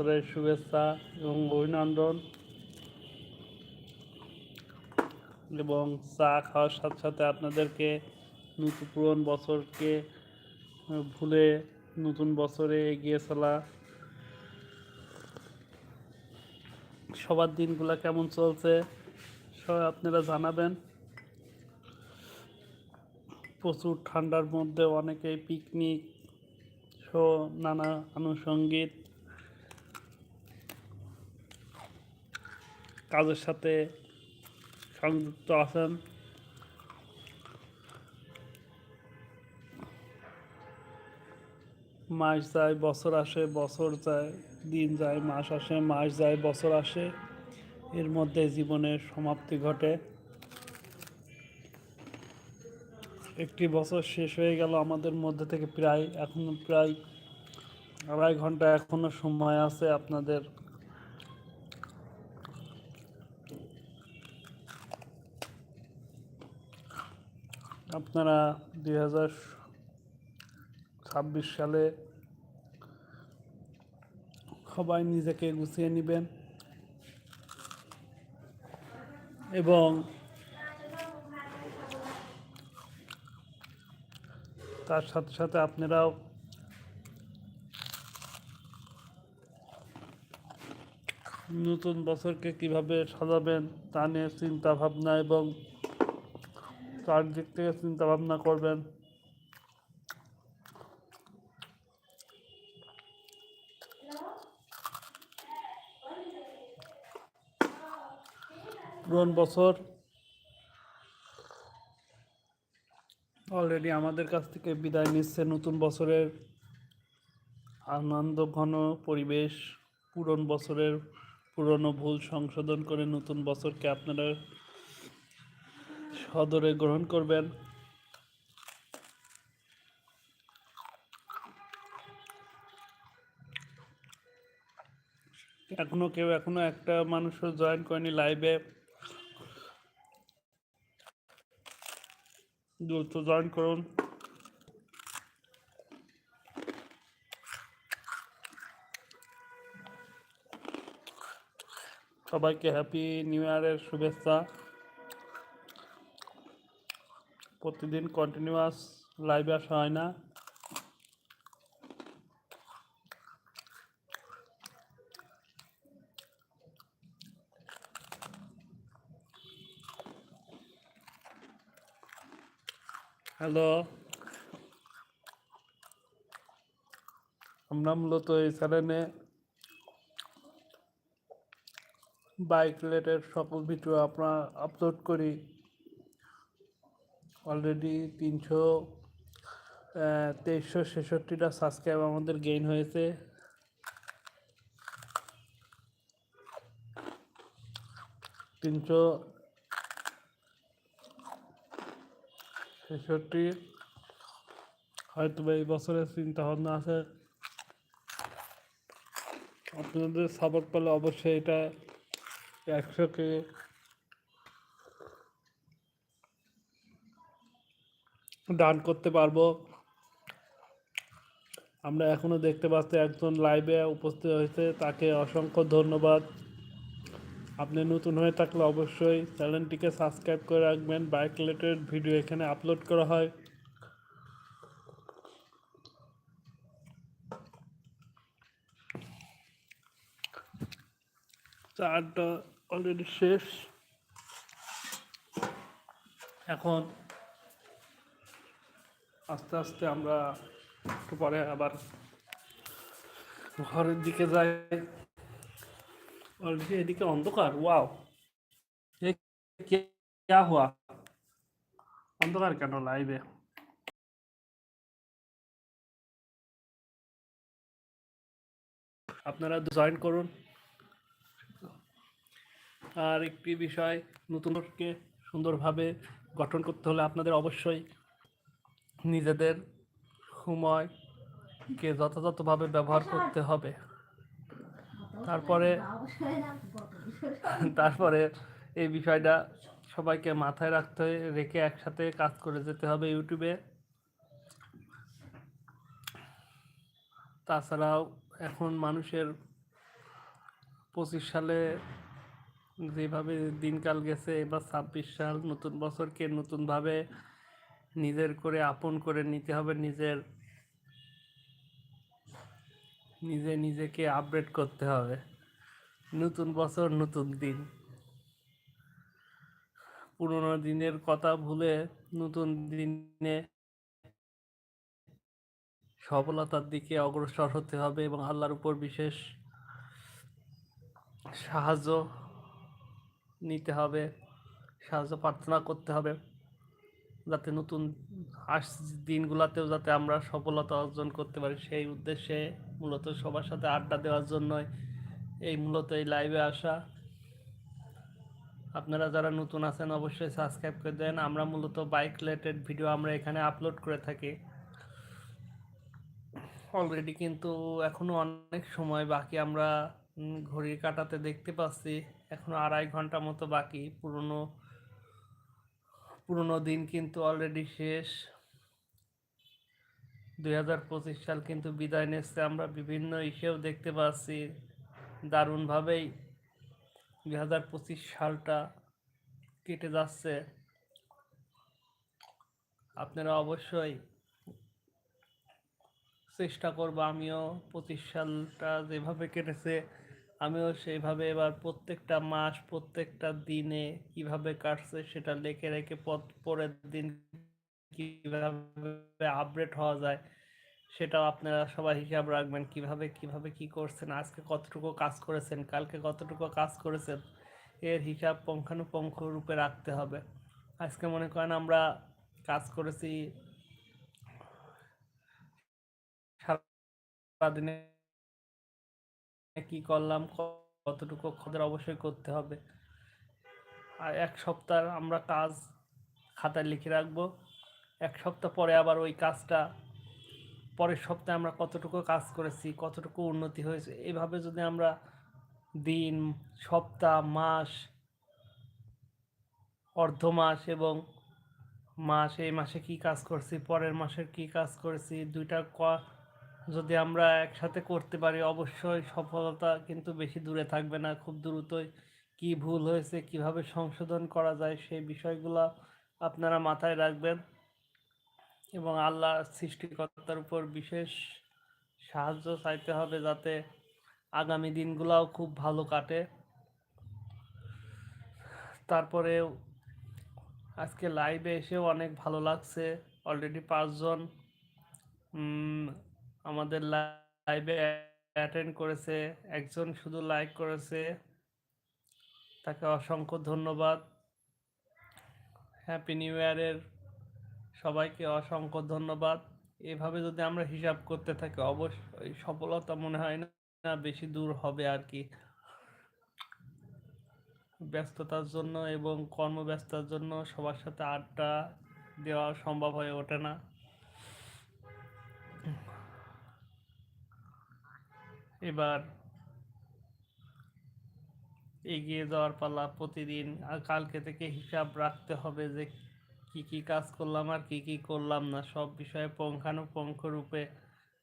বছরের শুভেচ্ছা এবং অভিনন্দন। এবং চা খাওয়ার সাথে সাথে আপনাদেরকে নতুন পুরন বছরকে ভুলে নতুন বছরে এগিয়ে চলা। সবার দিনগুলো কেমন চলছে সবাই আপনারা জানাবেন। প্রচুর ঠান্ডার মধ্যে অনেকেই পিকনিক সহ নানা আনুষঙ্গিক কাজের সাথে সংযুক্ত আছেন। মাস যায়, বছর আসে, বছর যায়, দিন যায়, মাস আসে, মাস যায়, বছর আসে। এর মধ্যে জীবনের সমাপ্তি ঘটে। একটি বছর শেষ হয়ে গেল আমাদের মধ্যে থেকে প্রায়, এখনও প্রায় আড়াই ঘণ্টা এখনও সময় আছে আপনাদের আপনারা দুই হাজার ছাব্বিশ সালে সবাই নিজেকে গুছিয়ে নেবেন এবং তার সাথে সাথে আপনারাও নতুন বছরকে কীভাবে সাজাবেন তা নিয়ে চিন্তা ভাবনা এবং তার দিক থেকে চিন্তা ভাবনা করবেন। পুরন বছর। অলরেডি আমাদের কাছ থেকে বিদায় নিচ্ছে নতুন বছরের আনন্দ, ঘন পরিবেশ, পুরন বছরের পুরনো ভুল সংশোধন করে নতুন বছরকে আপনারা সদরে গ্রহণ করবেন। এখনও কেউ, এখনও একটা মানুষও জয়েন করেনি লাইভে দ্রুত জয়েন করুন। সবাইকে হ্যাপি নিউ ইয়ারের শুভেচ্ছা। প্রতিদিন কন্টিনিউয়াস লাইভে আসা হয় না। হ্যালো। আমরা মূলত এই চ্যানেলে বাইক রিলেটেড সকল ভিডিও আপনার আপলোড করি। অলরেডি তিনশো তেইশশো ছেষট্টিটা সাবস্ক্রাইব আমাদের গেইন হয়েছে। তিনশো ছেষট্টি। হয়তো এই বছরের চিন্তা ভাবনা আছে। আপনাদের সাপোর্ট পেলে অবশ্যই এটা একশোকে ডান করতে পারব। আমরা এখনও দেখতে পাচ্ছি একজন লাইভে উপস্থিত হয়েছে। তাকে অসংখ্য ধন্যবাদ। আপনি নতুন হয়ে থাকলে অবশ্যই চ্যানেলটিকে সাবস্ক্রাইব করে রাখবেন। বাইক রিলেটেড ভিডিও এখানে আপলোড করা হয়। চারটা অলরেডি শেষ। এখন আস্তে আস্তে আমরা একটু পরে আবার ঘরের দিকে যাই। অলরেডি এদিকে অন্ধকার, ওয়াও। হওয়া অন্ধকার কেন লাইভে? আপনারা জয়েন করুন। আর একটি বিষয় নতুনকে সুন্দরভাবে গঠন করতে হলে আপনাদের অবশ্যই নিজেদের সময়কে যথাযথভাবে ব্যবহার করতে হবে। তারপরে তারপরে এই বিষয়টা সবাইকে মাথায় রাখতে রেখে একসাথে কাজ করে যেতে হবে ইউটিউবে। তাছাড়াও এখন মানুষের পঁচিশ সালে যেভাবে দিনকাল গেছে, এবার ছাব্বিশ সাল নতুন বছরকে নতুনভাবে নিজের করে আপন করে নিতে হবে, নিজের, নিজে নিজেকে আপডেট করতে হবে। নতুন বছর, নতুন দিন। পুরোনো দিনের কথা ভুলে নতুন দিনে সফলতার দিকে অগ্রসর হতে হবে এবং আল্লাহর উপর বিশেষ সাহায্য নিতে হবে, সাহায্য প্রার্থনা করতে হবে। যাতে নতুন আস দিনগুলোতেও যাতে আমরা সফলতা অর্জন করতে পারি। সেই উদ্দেশ্যে মূলত সবার সাথে আড্ডা দেওয়ার জন্যই এই মূলত এই লাইভে আসা। আপনারা যারা নতুন আছেন অবশ্যই সাবস্ক্রাইব করে দেন। আমরা মূলত বাইক রিলেটেড ভিডিও আমরা এখানে আপলোড করে থাকি। অলরেডি কিন্তু এখনও অনেক সময় বাকি। আমরা ঘড়ির কাটাতে দেখতে পাচ্ছি। এখনও আড়াই ঘণ্টা মতো বাকি। পুরনো পুরনো দিন কিন্তু অলরেডি শেষ। দুই হাজার পঁচিশ সাল কিন্তু বিদায় নিচ্ছে আমরা বিভিন্ন ইসেও দেখতে পাচ্ছি দারুণভাবেই দুই হাজার পঁচিশ সালটা কেটে যাচ্ছে। আপনারা অবশ্যই চেষ্টা করব, আমিও পঁচিশ সালটা যেভাবে কেটেছে আমিও সেইভাবে এবার প্রত্যেকটা মাস, প্রত্যেকটা দিনে কীভাবে কাটছে সেটা লিখে রেখে পর, পরের দিন কীভাবে আপডেট হওয়া যায় সেটাও আপনারা সবাই হিসাব রাখবেন। কীভাবে কীভাবে কি করছেন, আজকে কতটুকু কাজ করেছেন, কালকে কতটুকু কাজ করেছেন, এর হিসাব পুঙ্খানুপুঙ্খ রূপে রাখতে হবে। আজকে মনে করেন আমরা কাজ করেছি সারাদিনে কি করলাম কতটুকু খদের অবশ্যই করতে হবে। আর এক সপ্তাহ আমরা কাজ খাতায় লিখে রাখব। এক সপ্তাহ পরে আবার ওই কাজটা, পরের সপ্তাহে আমরা কতটুকু কাজ করেছি, কতটুকু উন্নতি হয়েছে, এভাবে যদি আমরা দিন, সপ্তাহ, মাস অর্ধ মাস এবং মাস, এই মাসে কি কাজ করছি, পরের মাসের কি কাজ করেছি, দুইটা যদি আমরা একসাথে করতে পারি, অবশ্যই সফলতা কিন্তু বেশি দূরে থাকবে না। খুব দ্রুতই কি ভুল হয়েছে, কীভাবে সংশোধন করা যায়, সেই বিষয়গুলো আপনারা মাথায় রাখবেন এবং আল্লাহ সৃষ্টিকর্তার উপর বিশেষ সাহায্য চাইতে হবে যাতে আগামী দিনগুলোও খুব ভালো কাটে। তারপরেও আজকে লাইভে এসেও অনেক ভালো লাগছে। অলরেডি পাঁচজন আমাদের লাইভে অ্যাটেন্ড করেছে, একজন শুধু লাইক করেছে। তাকে অসংখ্য ধন্যবাদ। হ্যাপি নিউ ইয়ারের সবাইকে অসংখ্য ধন্যবাদ। এভাবে যদি আমরা হিসাব করতে থাকি, অবশ্যই সফলতা মনে হয় না, বেশি দূর হবে আর কি। ব্যস্ততার জন্য এবং কর্মব্যস্ততার জন্য সবার সাথে আড্ডা দেওয়া সম্ভব হয়ে ওঠে না। এবার এগিয়ে যাওয়ার পালা প্রতিদিন কালকে থেকে হিসাব রাখতে হবে যে কি কি কাজ করলাম আর কি কি করলাম না। সব বিষয়ে পুঙ্খানুপুঙ্খ রূপে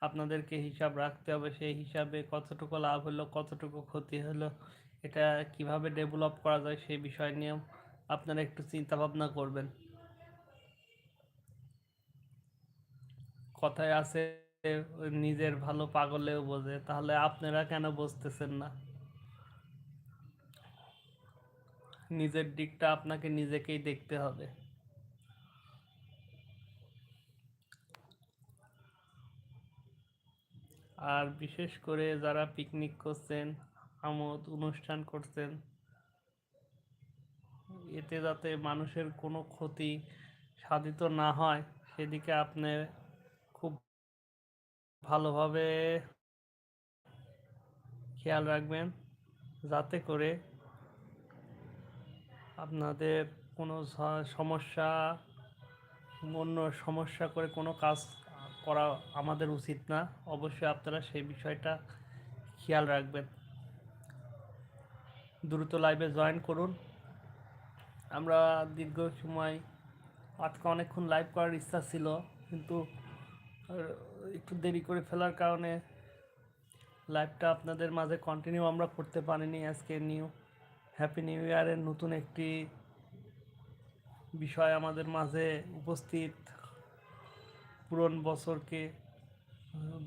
আপনাদেরকে হিসাব রাখতে হবে, সেই হিসাবে কতটুকু লাভ হলো, কতটুকু ক্ষতি হলো, এটা কীভাবে ডেভেলপ করা যায়, সেই বিষয় নিয়েও আপনারা একটু চিন্তা ভাবনা করবেন। কথায় আছে নিজের ভালো পাগলেও বোঝে, তাহলে আপনারা কেন বুঝতেছেন না? নিজের দিকটা আপনাকে নিজেকেই দেখতে হবে। আর বিশেষ করে যারা পিকনিক করছেন, আমোদ, অনুষ্ঠান করছেন, এতে যাতে মানুষের কোনো ক্ষতি সাধিত না হয়, সেদিকে আপনি খুব ভালোভাবে খেয়াল রাখবেন যাতে করে আপনাদের কোনো সমস্যা অন্য সমস্যা করে কোনো কাজ করা আমাদের উচিত না। অবশ্যই আপনারা সেই বিষয়টা খেয়াল রাখবেন। দ্রুত লাইভে জয়েন করুন। আমরা দীর্ঘ সময় আজকে অনেকক্ষণ লাইভ করার ইচ্ছা ছিল, কিন্তু আহ, একটু দেরি করে ফেলার কারণে লাইভটা আপনাদের মাঝে কন্টিনিউ আমরা করতে পারিনি আজকে নিউ হ্যাপি নিউ ইয়ারের নতুন একটি বিষয় আমাদের মাঝে উপস্থিত। পুরন বছরকে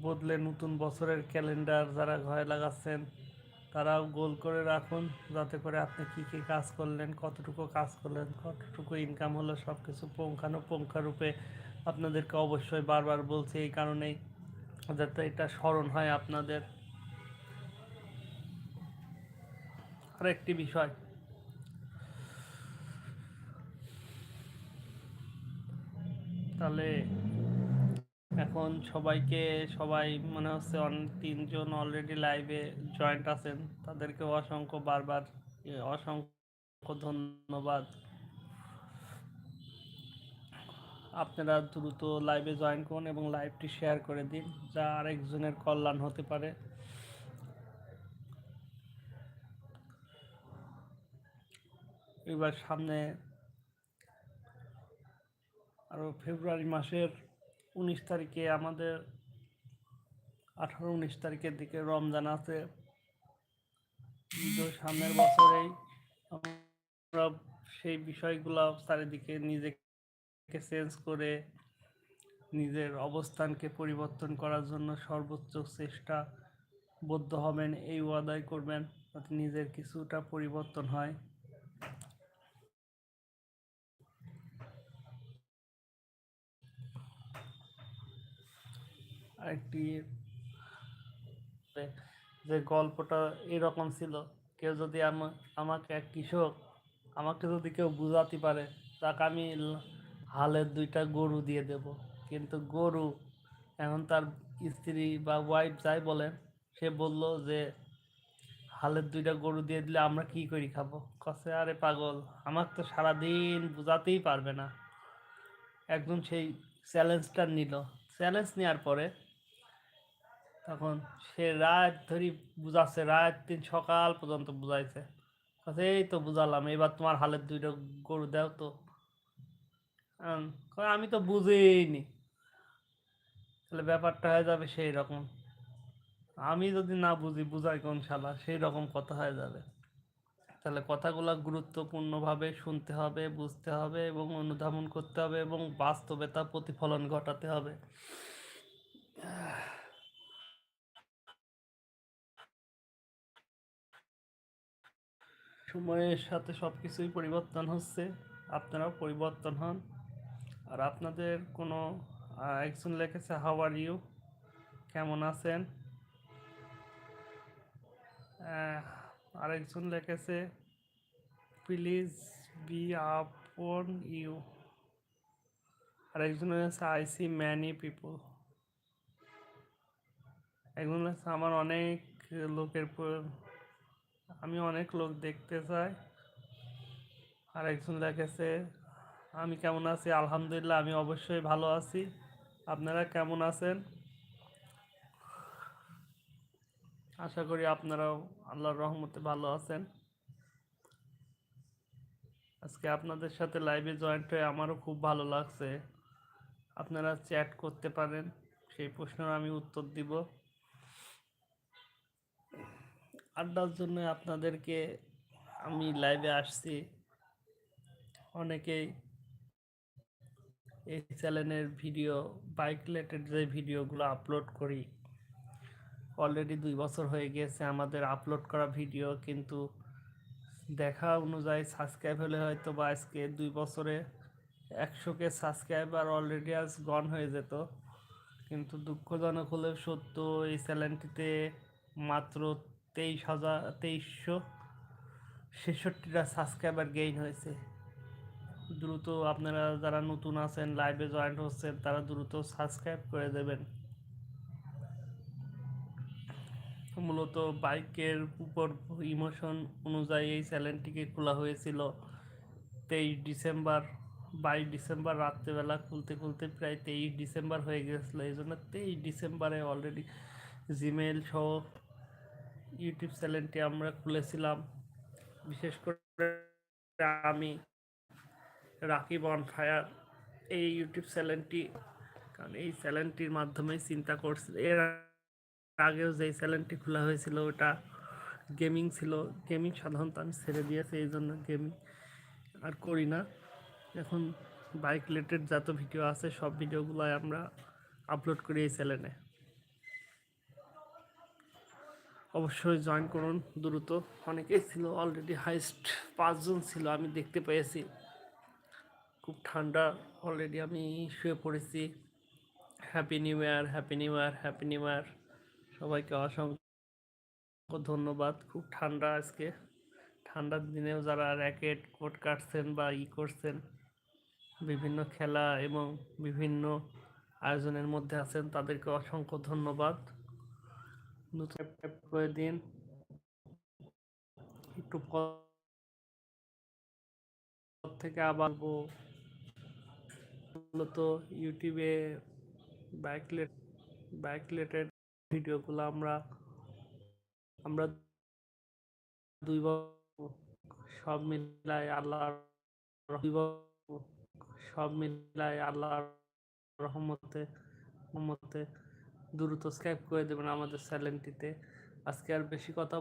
বদলে নতুন বছরের ক্যালেন্ডার যারা ঘরে লাগাচ্ছেন তারাও গোল করে রাখুন যাতে করে আপনি কী কী কাজ করলেন কতটুকু কাজ করলেন কতটুকু ইনকাম হলো সব কিছু পুঙ্খানুপুঙ্খারূপে আপনাদেরকে অবশ্যই বারবার বলছি এই কারণেই যাতে এটা স্মরণ হয় আপনাদের। আরেকটি বিষয়। তাহলে এখন সবাইকে সবাই মনে হচ্ছে অনেক তিনজন অলরেডি লাইভে জয়েন্ট আছেন। তাদেরকে অসংখ্য বারবার অসংখ্য ধন্যবাদ। আপনারা দ্রুত লাইভে জয়েন করুন এবং লাইভটি শেয়ার করে দিন, যা আরেকজনের কল্যাণ হতে পারে। এবার সামনে আরও ফেব্রুয়ারি মাসের উনিশ তারিখে আমাদের আঠারো উনিশ তারিখের দিকে রমজান আছে। সামনের বছরেই আমরা সেই বিষয়গুলো চারিদিকে নিজেকে চেঞ্জ করে নিজের অবস্থানকে পরিবর্তন করার জন্য সর্বোচ্চ চেষ্টা বদ্ধ হবেন, এই ওয়াদাই করবেন যাতে নিজের কিছুটা পরিবর্তন হয়। আরেকটি যে গল্পটা এরকম ছিল, কেউ যদি আমা- আমাকে এক কৃষক, আমাকে যদি কেউ বুঝাতে পারে, তাকে আমি হালের দুইটা গরু দিয়ে দেব। কিন্তু গরু, এখন তার স্ত্রী বা ওয়াইফ যাই বলেন, সে বলল যে, হালের দুইটা গরু দিয়ে দিলে আমরা কি করি খাব? কসে, আরে পাগল, আমার তো সারাদিন বোঝাতেই পারবে না। একদম সেই চ্যালেঞ্জটা নিল। চ্যালেঞ্জ নেওয়ার পরে তখন সে রাত ধরি বুঝাচ্ছে, রাত দিন সকাল পর্যন্ত বুঝাইছে। এই তো বুঝালাম, এবার তোমার হালের দুইটা গরু দাও তো। আম, তো বুঝিনি তাহলে ব্যাপারটা হয়ে যাবে সেই রকম। আমি যদি না বুঝি বুঝাই কোন শালা? সেই রকম কথা হয়ে যাবে। তাহলে কথাগুলো গুরুত্বপূর্ণভাবে শুনতে হবে বুঝতে হবে এবং অনুধাবন করতে হবে এবং বাস্তবে তা প্রতিফলন ঘটাতে হবে। সময়ের সাথে সব কিছুই পরিবর্তন হচ্ছে। আপনারাও পরিবর্তন হন। আর আপনাদের কোনো একজন লিখেছে হাউ আর ইউ কেমন আছেন? আরেকজন লিখেছে প্লিজ বি আপন ইউ আরেকজন হচ্ছে আই সি ম্যানি পিপল একজন হচ্ছে আমার অনেক লোকের আমি অনেক লোক দেখতে চাই। আর একজন লিখেছে আমি কেমন আছি? আলহামদুলিল্লাহ, আমি অবশ্যই ভালো আছি। আপনারা কেমন আছেন? আশা করি আপনারাও আল্লাহর রহমতে ভালো আছেন। আজকে আপনাদের সাথে লাইভে জয়েন্ট হয়ে আমারও খুব ভালো লাগছে। আপনারা চ্যাট করতে পারেন, সেই প্রশ্নের আমি উত্তর দিব। আড্ডার জন্য আপনাদেরকে আমি লাইভে আসছি। অনেকেই এই চ্যানেলের ভিডিও বাইক রিলেটেড যে ভিডিওগুলো আপলোড করি অলরেডি দুই বছর হয়ে গিয়েছে আমাদের আপলোড করা ভিডিও কিন্তু দেখা অনুযায়ী সাবস্ক্রাইব হলে হয়তো বা আজকে দুই বছরে একশোকে সাবস্ক্রাইবার অলরেডি আজ গন হয়ে যেত। কিন্তু দুঃখজনক হলেও সত্য, এই চ্যানেলটিতে মাত্র তেইশ হাজার, তেইশশো ছেষট্টিটা সাবস্ক্রাইবার গেইন হয়েছে। দ্রুত আপনারা যারা নতুন আছেন লাইভে জয়েন্ট হচ্ছেন, তারা দ্রুত সাবস্ক্রাইব করে দেবেন। মূলত বাইকের উপর ইমোশন অনুযায়ী এই চ্যানেলটিকে খোলা হয়েছিল। তেইশ ডিসেম্বর, বাইশ ডিসেম্বর রাত্রেবেলা খুলতে খুলতে প্রায় তেইশ ডিসেম্বর হয়ে গেছিল। এই জন্য তেইশ ডিসেম্বরে অলরেডি জিমেল সহ ইউটিউব চ্যানেলটি আমরা খুলেছিলাম। বিশেষ করে আমি রাকিব অন ফায়ার এই ইউটিউব চ্যানেলটি, কারণ এই চ্যানেলটির মাধ্যমে চিন্তা করছি, এর আগেও যেই চ্যানেলটি খোলা হয়েছিল ওটা গেমিং ছিল, গেমিং সাধারণত আমি ছেড়ে দিয়েছি, এই জন্য গেমিং আর করি না। এখন বাইক রিলেটেড যত ভিডিও আছে, সব ভিডিওগুলোই আমরা আপলোড করি এই চ্যানেলে। অবশ্যই জয়েন করুন, দ্রুত। অনেকেই ছিল অলরেডি হাইস্ট পাঁচজন ছিল, আমি দেখতে পেয়েছি। খুব ঠান্ডা অলরেডি আমি শুয়ে পড়েছি। Happy new year happy new year happy new year সবাইকে অসংখ্য ধন্যবাদ। খুব ঠান্ডা আজকে। ঠান্ডার দিনেও যারা র্যাকেট কোট কাটছেন বা ই করছেন, বিভিন্ন খেলা এবং বিভিন্ন আয়োজনের মধ্যে আছেন, তাদেরকে অসংখ্য ধন্যবাদ। নতুন দিন। একটু থেকে আবার মূলত ইউটিউবে বাইক বাইক রিলেটেড ভিডিওগুলো আমরা আমরা দুই সব মিলায় আল্লাহর দুই সব মিলায় আল্লাহর রহমতে রহমতে দ্রুত স্ক্রাইব করে দেবেন আমাদের চ্যানেলটিতে আজকে আর বেশি কথা